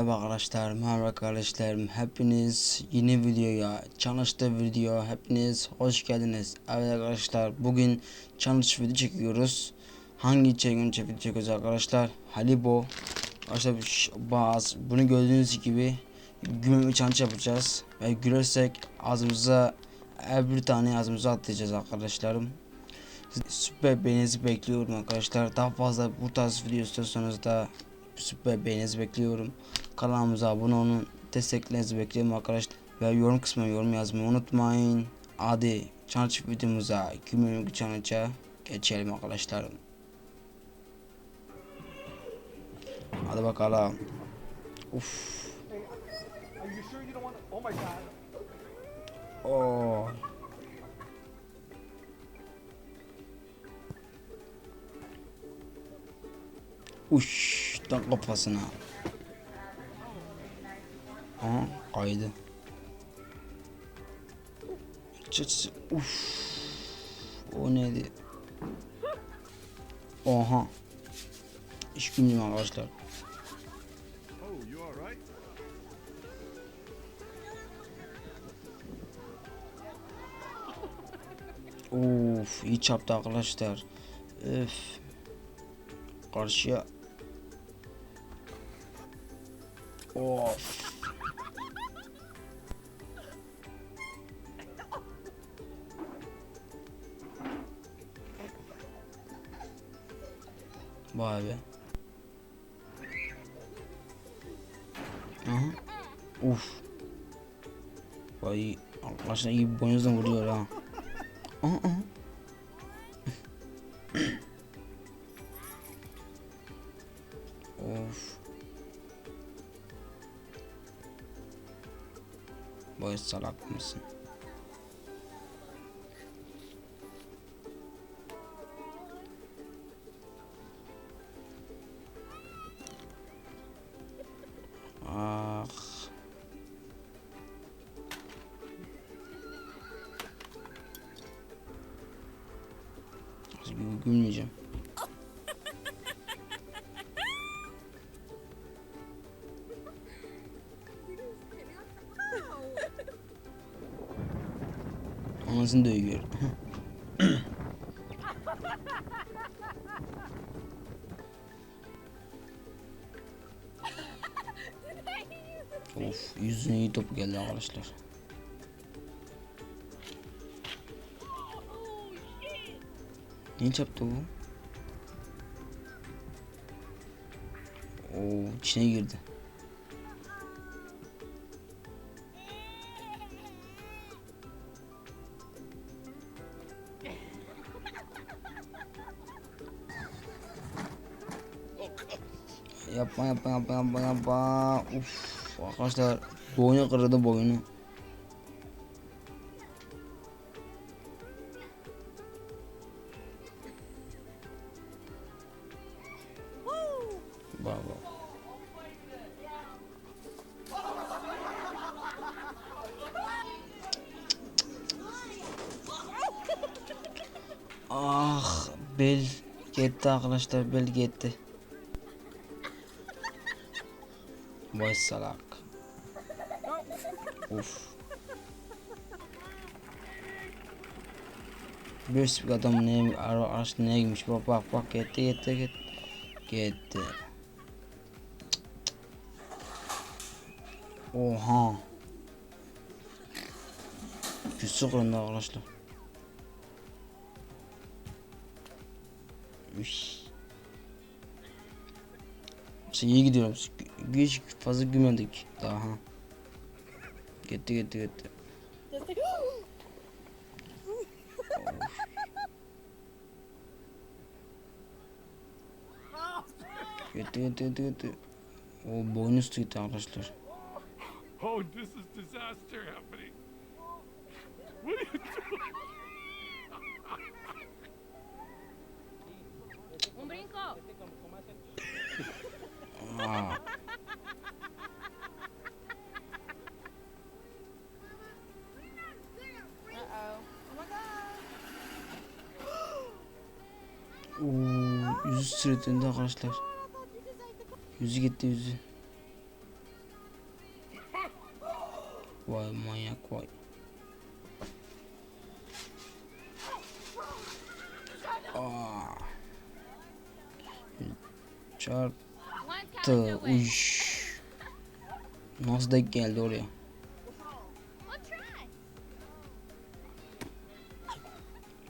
Merhaba arkadaşlar, merhaba arkadaşlarım. Hepiniz yeni videoya, çalıştı video hepiniz hoş geldiniz. Evet arkadaşlar, bugün challenge video çekiyoruz. Hangi challenge video çekiyoruz arkadaşlar? Halibo. Arkadaşlar bazı bunu gördüğünüz gibi gülmeme challenge yapacağız. Ve gülersek ağzımıza bir tane ağzımıza atlayacağız arkadaşlarım. Süper beğeninizi bekliyorum arkadaşlar. Daha fazla bu tarz video istiyorsanız da süper beğeninizi bekliyorum. Kanalımıza abone olun. Desteklerinizi bekliyorum arkadaşlar. Ve yorum kısmına yorum yazmayı unutmayın. Hadi challenge videomuza, Gümrük Challenge'a geçelim arkadaşlarım. Hadi bakalım. Uf. To? Oh. Oo. Uş, tam kafasına. Aha, kaydı. Çıt, uf. O neydi? Oha. İş günlüğüm arkadaşlar. Of iyi çarptı arkadaşlar. Öf. Karşıya. Of. Vay be. Aha. Uf. Vay arkadaşlar iyi boynuzdan vuruyor ha. Aa, aa. of. Vay salak mısın? Ah. Gül- Gülmeyeceğim. Anasını dövüyor. of yüzüne iyi topu geldi arkadaşlar. Niye çarptı bu? Oo içine girdi. Yapma yapma yapma yapma yapma. Uf arkadaşlar boynu kırıldı boynu. Bravo. Ah bel gitti arkadaşlar bel gitti. Vay salak. Uf. Bir sürü adam ne ara araç neye girmiş bak bak bak gitti gitti gitti. Gitti. Oha. Küsü kırında arkadaşlar. Üş. İşte iyi gidiyorum. Hiç fazla gülmedik daha. Gitti gitti gitti. Gitti gitti gitti gitti. O boynuz gitti arkadaşlar. Oh, this is disaster happening. What are you doing? Sırıtında arkadaşlar. Yüzü gitti yüzü. vay manyak vay. Çarptı. Uş. Nasıl denk geldi oraya?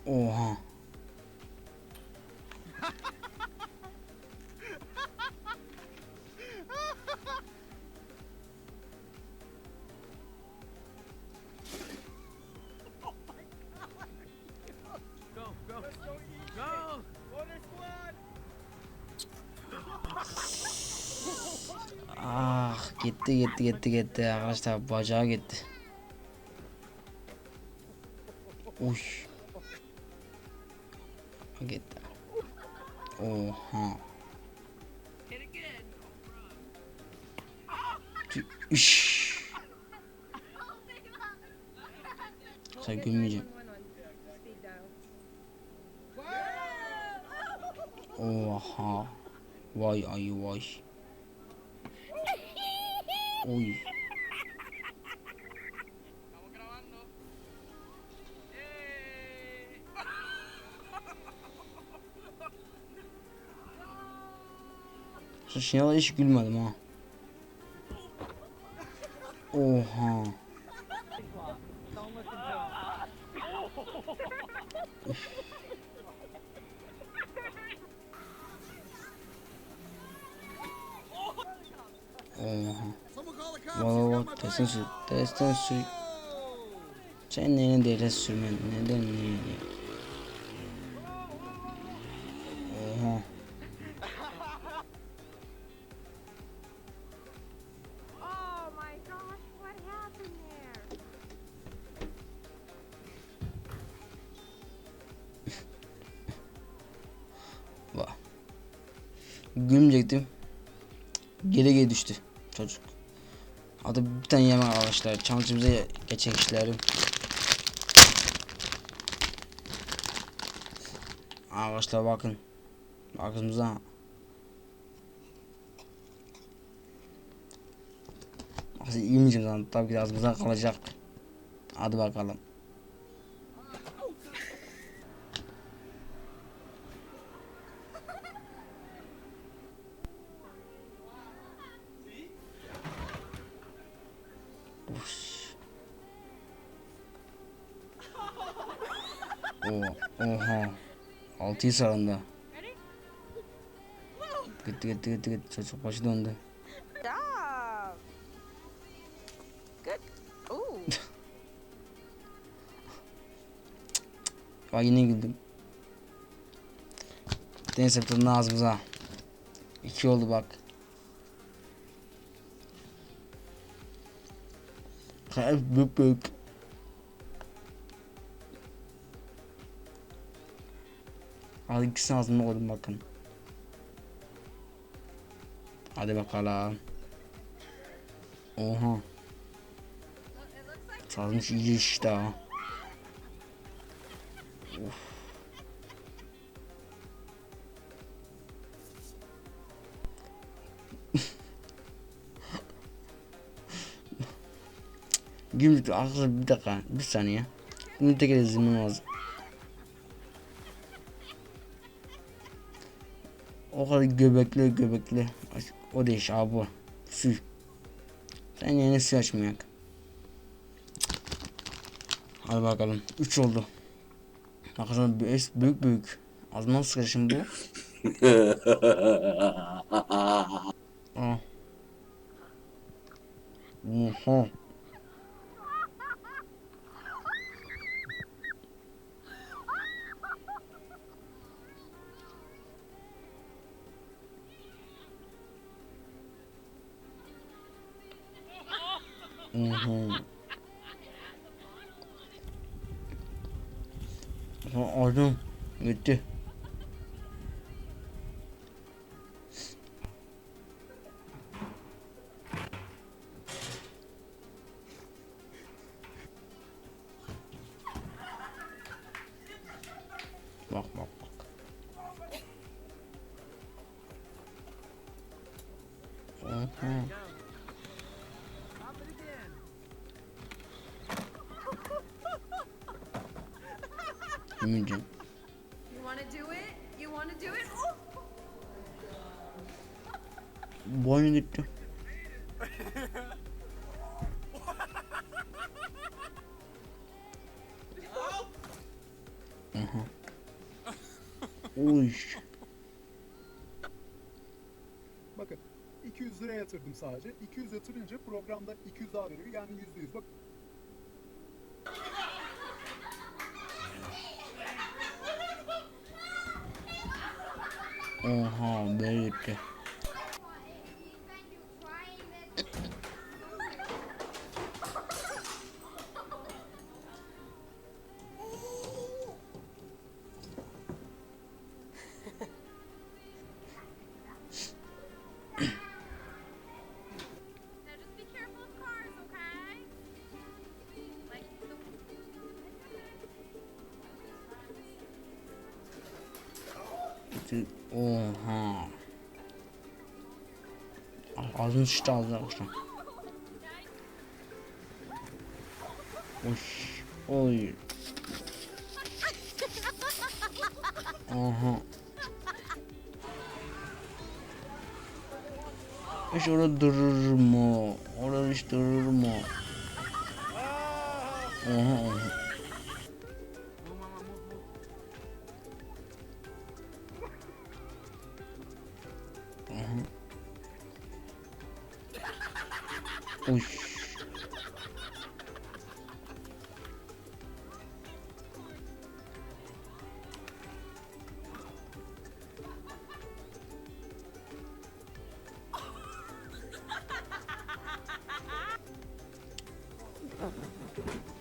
Oha. Gitti gitti gitti gitti arkadaşlar bacağı gitti. Uy. Gitti. Oha. Üş. Sen gülmeyeceğim. Oha. Vay ayı vay. Uy. Şu şuna hiç gülmedim ha. Oha. Oha. Valla valla testin sür. Testin sür. Sen neyine devlet sürmen? Neden neyine? Oha. Oh. Gülmeyecektim. Geri geri düştü çocuk. Hadi bir tane yemek arkadaşlar. Challenge'ımıza geçen kişilerim. Arkadaşlar bakın. Ağzımıza. Aslında yemeyeceğim zaten. Tabii ki de ağzımıza kalacak. Hadi bakalım. O, oha. Altıyı sarında. Ready? Gitti gitti gitti gitti. Çocuk başı döndü. Bak yine güldüm. Neyse tutun ağzımıza. İki oldu bak. Kalp büyük büyük. Hadi ikisini ağzıma koydum bakın. Hadi bakalım. Oha. Sarmış iyice işte ha. Gümrük arkadaşlar bir dakika bir saniye. Tekrar izlemem lazım. O kadar göbekli göbekli. O değiş abi bu. Su. Sen yine su açmayak. Hadi bakalım. 3 oldu. Arkadaşlar büyük büyük. büyük. Azman sıkar şimdi bu. Aa. Oha. Oha. gitti. Bak bak bak. Aha. Ümüncüm. Boynu gitti. Aha. Uy. Bakın 200 lira yatırdım sadece. 200 yatırınca programda 200 daha veriyor. Yani %100. Bak Oha böyle gitti. Bütün- Oha. Ağzını sıçtı ağzına arkadaşlar. Oy. Oy. Aha. Hiç orada durur mu? Orada hiç durur mu? Oha oha. Uy. Perfect.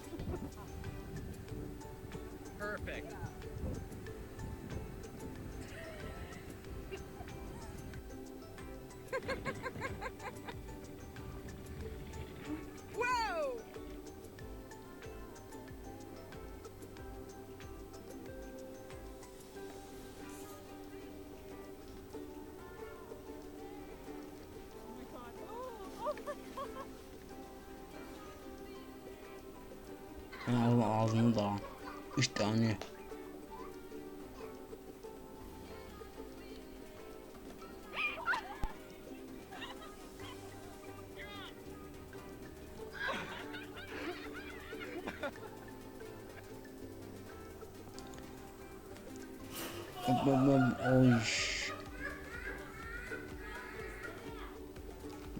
Ben ağzını, da. Üç tane.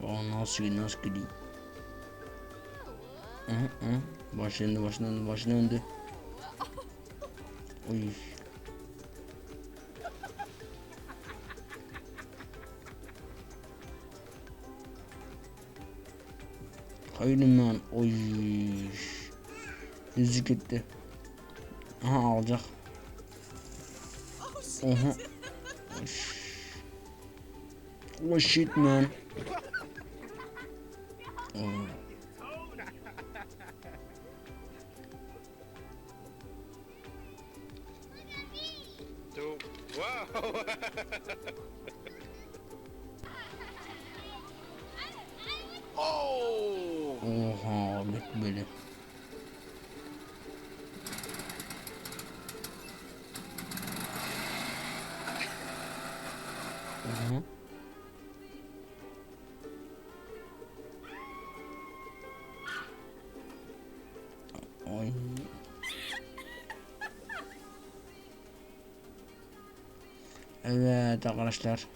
Aa, nasıl nasıl gidiyor? Hı hı. Baş döndü baş döndü baş döndü. Oy. Hayır lan. Oy. Yüzü gitti. Aha alacak. Oha. Oh shit man. Oh. Dude, whoa! oh! Oha bek Evet arkadaşlar.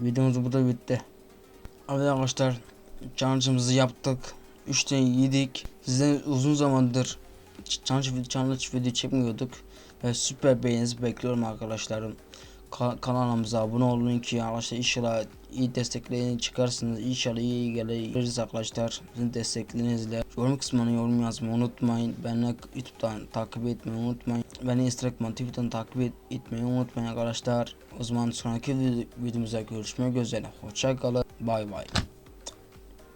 Videomuz burada bitti. Evet arkadaşlar challenge'ımızı yaptık. 3 tane yedik. Sizden uzun zamandır challenge challenge video çekmiyorduk. Ve süper beğeninizi bekliyorum arkadaşlarım. Ka- kanalımıza abone olun ki arkadaşlar inşallah iyi desteklerini çıkarsınız. İnşallah iyi geliriz arkadaşlar. Sizin desteklerinizle. Yorum kısmına yorum yazmayı unutmayın. Beni YouTube'dan takip etmeyi unutmayın. Beni Instagram, Twitter'dan takip et- etmeyi unutmayın arkadaşlar. O zaman sonraki vid- videomuzda görüşmek üzere. Hoşça kalın. Bay bay.